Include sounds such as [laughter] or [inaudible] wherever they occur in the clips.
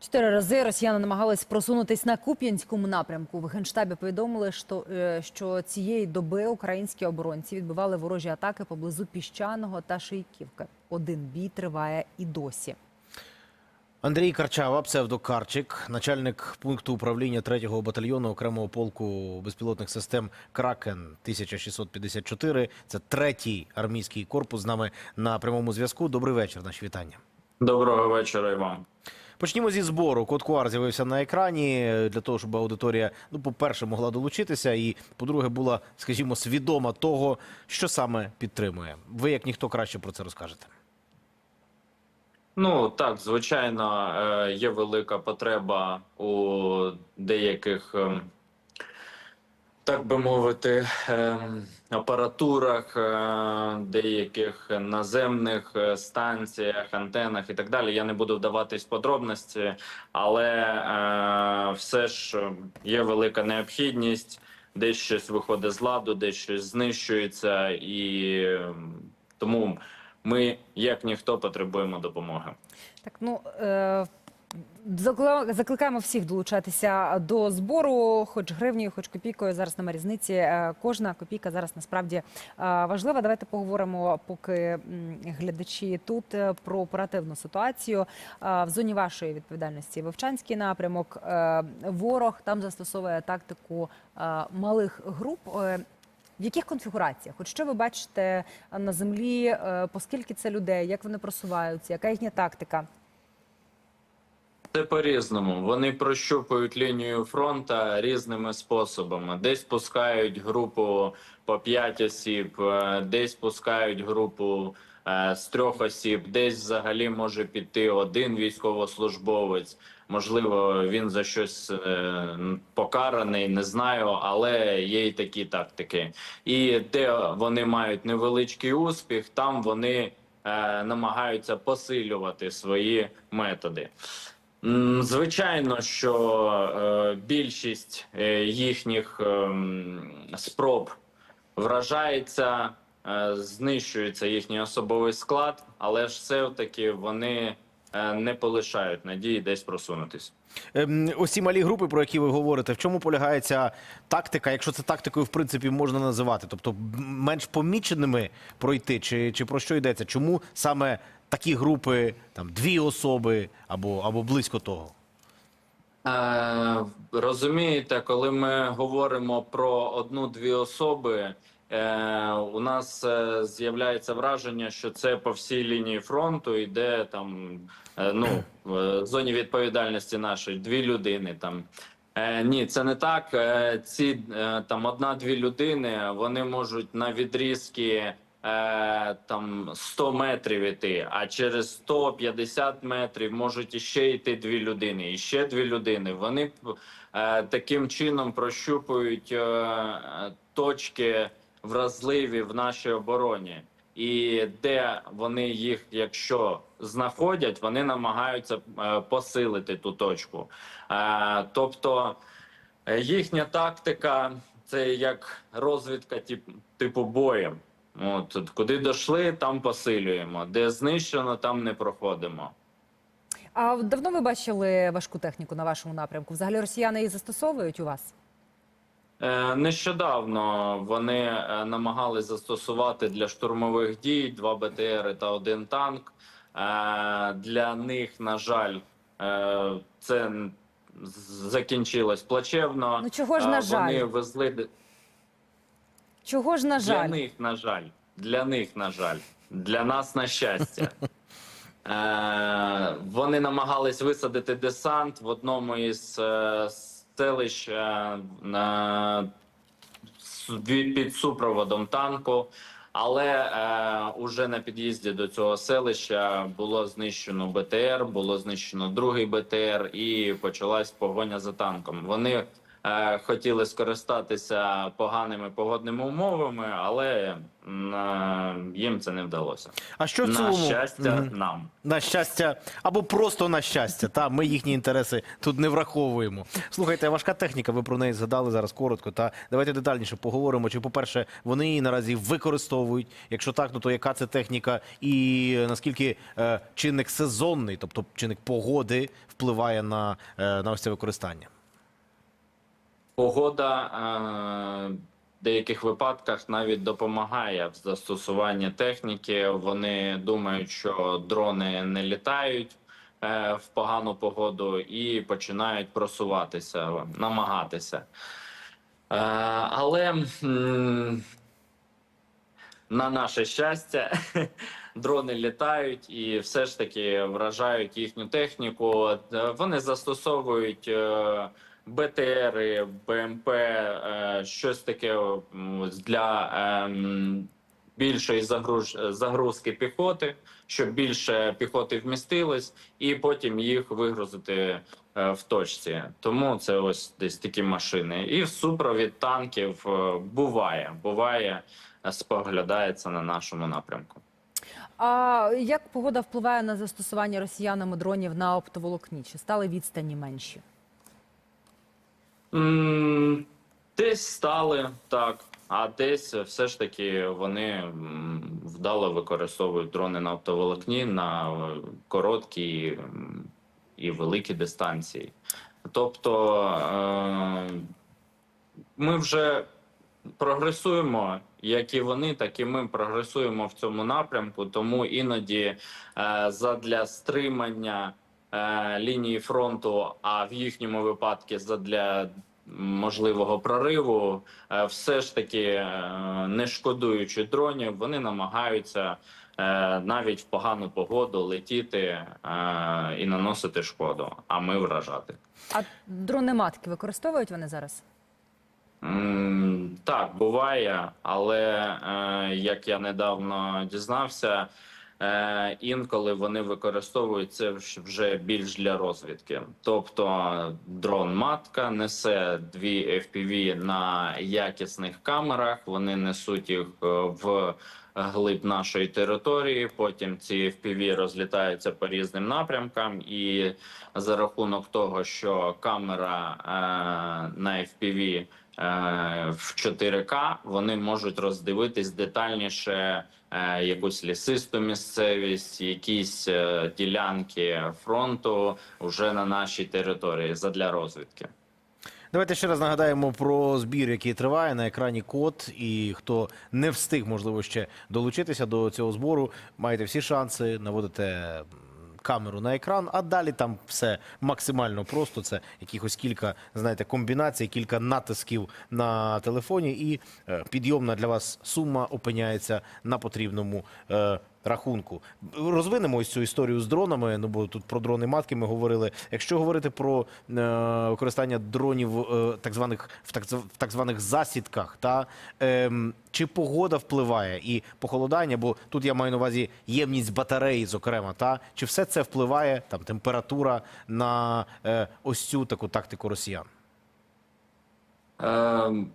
Чотири рази росіяни намагались просунутись на Куп'янському напрямку. В генштабі повідомили, що, е, що цієї доби українські оборонці відбивали ворожі атаки поблизу піщаного та Шийківки. Один бій триває і досі. Андрій Карчава, псевдокарчик, начальник пункту управління 3-го батальйону окремого полку безпілотних систем Кракен 1654. Це третій армійський корпус з нами на прямому зв'язку. Добрий вечір. Наші вітання. Доброго вечора і вам. Почнімо зі збору. Код QR з'явився на екрані для того, щоб аудиторія, ну, по-перше, могла долучитися, і по-друге, була, скажімо, свідома того, що саме підтримує. Ви, як ніхто, краще про це розкажете. Ну так, звичайно, е, є велика потреба у деяких, ем, так би мовити, ем, апаратурах, е, деяких наземних е, станціях, антенах і так далі. Я не буду вдаватись в подробності, але е, все ж є велика необхідність. Десь щось виходить з ладу, десь щось знищується, і ем, тому ми, як ніхто, потребуємо допомоги. Так, ну е, закликаємо всіх долучатися до збору, хоч гривнею, хоч копійкою. Зараз нема різниці. Е, Кожна копійка зараз насправді е, важлива. Давайте поговоримо, поки глядачі тут е, про оперативну ситуацію в зоні вашої відповідальності. Вовчанський напрямок. Ворог там застосовує тактику малих груп. В яких конфігураціях? От що ви бачите на землі? Поскільки це людей, як вони просуваються, яка їхня тактика? Це по-різному. Вони прощупують лінію фронта різними способами. Десь пускають групу по 5 осіб, е, десь пускають групу е, з трьох осіб, десь взагалі може піти один військовослужбовець. Можливо, він за щось е, покараний, не знаю, але є й такі тактики. І де вони мають невеличкий успіх, там вони намагаються посилювати свої методи. Звичайно, що е, більшість е, їхніх ем, спроб вражається, е, знищується їхній особовий склад, але ж все-таки вони е, не полишають надії десь просунутись. Ем, Ось ці малі групи, про які ви говорите, в чому полягає ця тактика, якщо це тактикою в принципі можна називати? Тобто менш поміченими пройти, чи, чи про що йдеться? Чому саме такі групи, там дві особи або, або близько того? Е, розумієте, коли ми говоримо про одну-дві особи, е, у нас е, з'являється враження, що це по всій лінії фронту йде там е, ну в зоні відповідальності нашої дві людини там. Е, ні, це не так. Е, ці е, там одна-дві людини вони можуть на відрізки е, там 100 метрів іти, а через 150 метрів можуть іще йти дві людини, і ще дві людини. Вони е, таким чином прощупують е, точки вразливі в нашій обороні. І де вони їх, якщо знаходять, вони намагаються е, посилити ту точку. Е, тобто е, їхня тактика це як розвідка типу боєм. От от куди дійшли, там посилюємо. Де знищено, там не проходимо. А давно ви бачили важку техніку на вашому напрямку? Взагалі росіяни її застосовують у вас? Е, Нещодавно вони е, намагались застосувати для штурмових дій два БТРи та один танк. Е, Для них, на жаль, е, це закінчилось плачевно. Ну, чого ж, Е, на Вони жаль? везли д- Чого ж на жаль? для них, на жаль, для них, на жаль, для нас на щастя. [laughs] Е, вони намагались висадити десант в одному із е, селищ е, на під супроводом танку. Але е, уже на під'їзді до цього селища було знищено БТР, було знищено другий БТР, і почалась погоня за танком. Вони хотіли скористатися поганими погодними умовами, але е, їм це не вдалося. А що в На цілому щастя, Мгм. нам. на щастя або просто на щастя? Та ми їхні інтереси тут не враховуємо. Слухайте, важка техніка. Ви про неї згадали зараз коротко. Та давайте детальніше поговоримо. Чи, по-перше, вони її наразі використовують? Якщо так, ну то яка це техніка, і наскільки е, чинник сезонний, тобто чинник погоди, впливає на, е, на ось це використання? Погода е, в деяких випадках навіть допомагає в застосуванні техніки. Вони думають, що дрони не літають е, в погану погоду і починають просуватися, намагатися. Е, але на наше щастя, [laughs] дрони літають і все ж таки вражають їхню техніку. Вони застосовують БТРи, БМП, е, щось таке для ем, більшої загруз, загрузки піхоти, щоб більше піхоти вмістилось, і потім їх вигрузити е, в точці. Тому це ось десь такі машини. І в супровід танків е, буває, буває, споглядається на нашому напрямку. А як погода впливає на застосування росіянами дронів на оптоволокні? Чи стали відстані менші? Десь стали так, а десь все ж таки вони вдало використовують дрони на оптоволокні на е, короткі і великі дистанції. Тобто е, ми вже прогресуємо, як і вони, так і ми прогресуємо в цьому напрямку. Тому іноді е, задля стримання е, лінії фронту, а в їхньому випадку задля можливого прориву, е, все ж таки, е, не шкодуючи дронів, вони намагаються е, навіть в погану погоду летіти е, і наносити шкоду, а ми вражати. А дрони матки використовують вони зараз? Так, буває, але е, як я недавно дізнався, е, інколи вони використовують це вже більш для розвідки. Тобто дрон матка несе дві FPV на якісних камерах. Вони несуть їх е, в глиб нашої території. Потім ці FPV розлітаються по різним напрямкам, і за рахунок того, що камера е, на FPV е, в 4К, вони можуть роздивитись детальніше е, якусь лісисту місцевість, якісь е, ділянки фронту вже на нашій території задля розвідки. Давайте ще раз нагадаємо про збір, який триває на екрані код. І хто не встиг, можливо, ще долучитися до цього збору, маєте всі шанси, наводите м, камеру на екран, а далі там все максимально просто. Це якихось кілька, знаєте, комбінацій, кілька натисків на телефоні, і е, підйомна для вас сума опиняється на потрібному. Е, Рахунку розвинемо ось цю історію з дронами. Ну бо тут про дрони матки ми говорили. Якщо говорити про е, використання дронів е, так званих в так, в так званих засідках, та ем, чи погода впливає і похолодання? Бо тут я маю на увазі ємність батареї, зокрема, та чи все це впливає там температура на е, ось цю таку тактику росіян? Ем,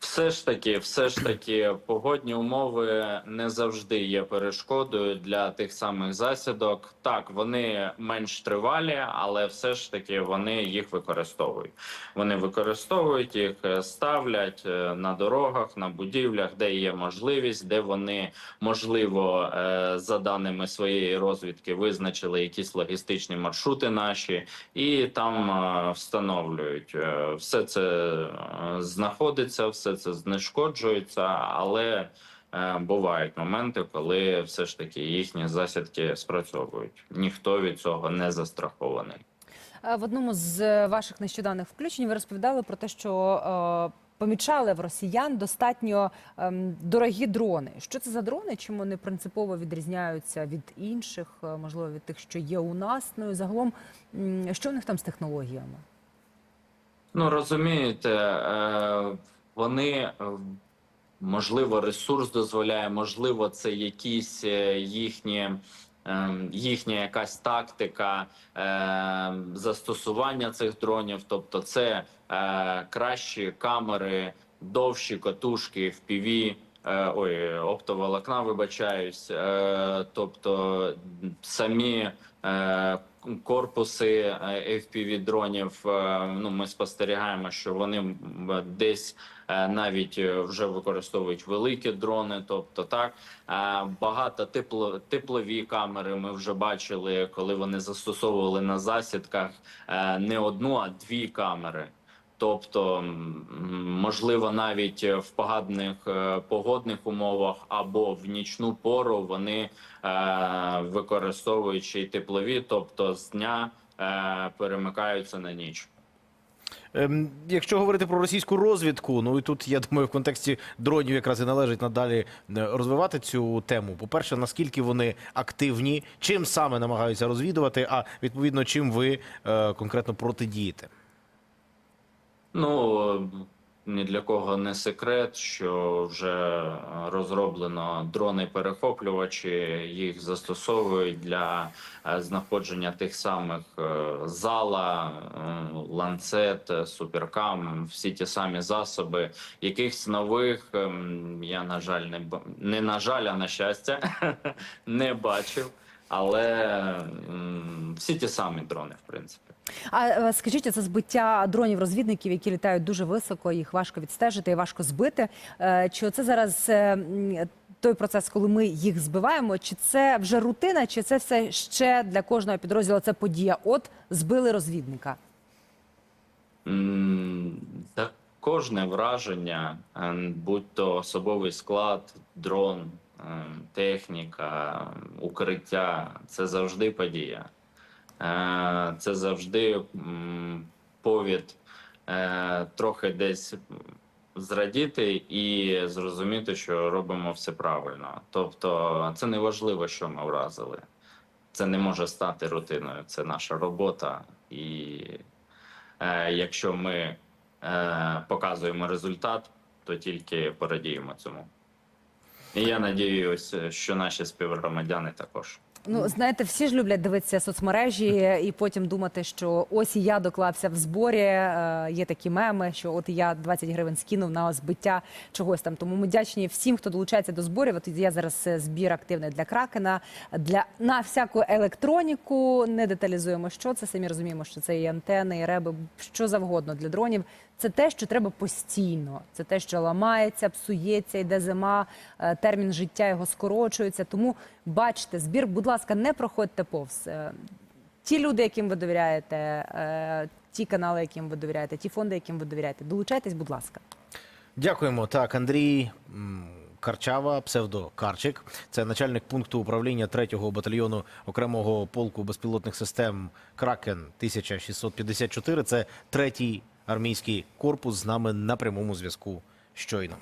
Все ж таки, все ж таки, погодні умови не завжди є перешкодою для тих самих засідок. Так, вони менш тривалі, але все ж таки вони їх використовують. Вони використовують їх, е, ставлять е, на дорогах, на будівлях, де є можливість, де вони можливо е, за даними своєї розвідки визначили якісь логістичні маршрути наші, і там встановлюють. Все це знаходиться, все це знешкоджується, але е, бувають моменти, коли все ж таки їхні засідки спрацьовують. Ніхто від цього не застрахований. Е, В одному з ваших нещодавних включень ви розповідали про те, що е, помічали в росіян достатньо ем, дорогі дрони. Що це за дрони? Чим вони принципово відрізняються від інших, е, можливо, від тих, що є у нас? Ну і загалом, що у них там з технологіями? Ну розумієте, е, вони е, можливо ресурс дозволяє, можливо, це якісь е, їхні ем, їхня якась тактика е, застосування цих дронів. Тобто, це е, кращі камери, довші катушки, в е, ой, оптоволокна, вибачаюсь. Е, тобто самі е, корпуси е, FPV дронів. е, Ну, ми спостерігаємо, що вони десь е, навіть е, вже використовують великі дрони. Тобто, так е, багато тепло, теплові камери ми вже бачили, коли вони застосовували на засідках е, не одну, а дві камери. Тобто, можливо, навіть в поганих е, погодних умовах або в нічну пору вони е, використовуючи теплові, тобто з дня е, перемикаються на ніч. Ем, якщо говорити про російську розвідку, ну і тут я думаю, в контексті дронів якраз і належить надалі розвивати цю тему. По-перше, наскільки вони активні, чим саме намагаються розвідувати, а відповідно, чим ви конкретно протидієте. Ну ні для кого не секрет, що вже розроблено дрони-перехоплювачі, їх застосовують для е, знаходження тих самих е, зала, е, ланцет, суперкам, всі ті самі засоби. Якихось нових ем, я на жаль не не на жаль, а на щастя [laughs] не бачив. Але всі ті самі дрони, в принципі. А е, скажіть, це збиття дронів-розвідників, які літають дуже високо, їх важко відстежити і важко збити. Е, Чи це зараз е, той процес, коли ми їх збиваємо? Чи це вже рутина, чи це все ще для кожного підрозділу це подія? От збили розвідника. М, Та кожне враження, будь то особовий склад, дрон, техніка, укриття, це завжди подія. Е, Це завжди повід е, трохи десь зрадіти і зрозуміти, що робимо все правильно. Тобто, це не важливо, що ми вразили. Це не може стати рутиною. Це наша робота і Е, якщо ми показуємо результат, то тільки порадіємо цьому. І я надіюся, що наші співгромадяни також. Ну, знаєте, всі ж люблять дивитися соцмережі і потім думати, що ось і я доклався в зборі. Е, Є такі меми, що от я 20 гривень скинув на збиття чогось там. Тому ми вдячні всім, хто долучається до зборів. От є зараз е, збір активний для кракена, для на всяку електроніку. Не деталізуємо, що це. Самі розуміємо, що це і антени, і реби, що завгодно для дронів. Це те, що треба постійно. Це те, що ламається, псується, йде зима, е, термін життя його скорочується. Тому бачите, збір, будь ласка, не проходьте повз. Е, Ті люди, яким ви довіряєте, е, ті канали, яким ви довіряєте, ті фонди, яким ви довіряєте, долучайтесь, будь ласка. Дякуємо. Так, Андрій Карчава, псевдо Карчик. Це начальник пункту управління 3-го батальйону окремого полку безпілотних систем Кракен 1654. Це третій армійський корпус з нами на прямому зв'язку щойно.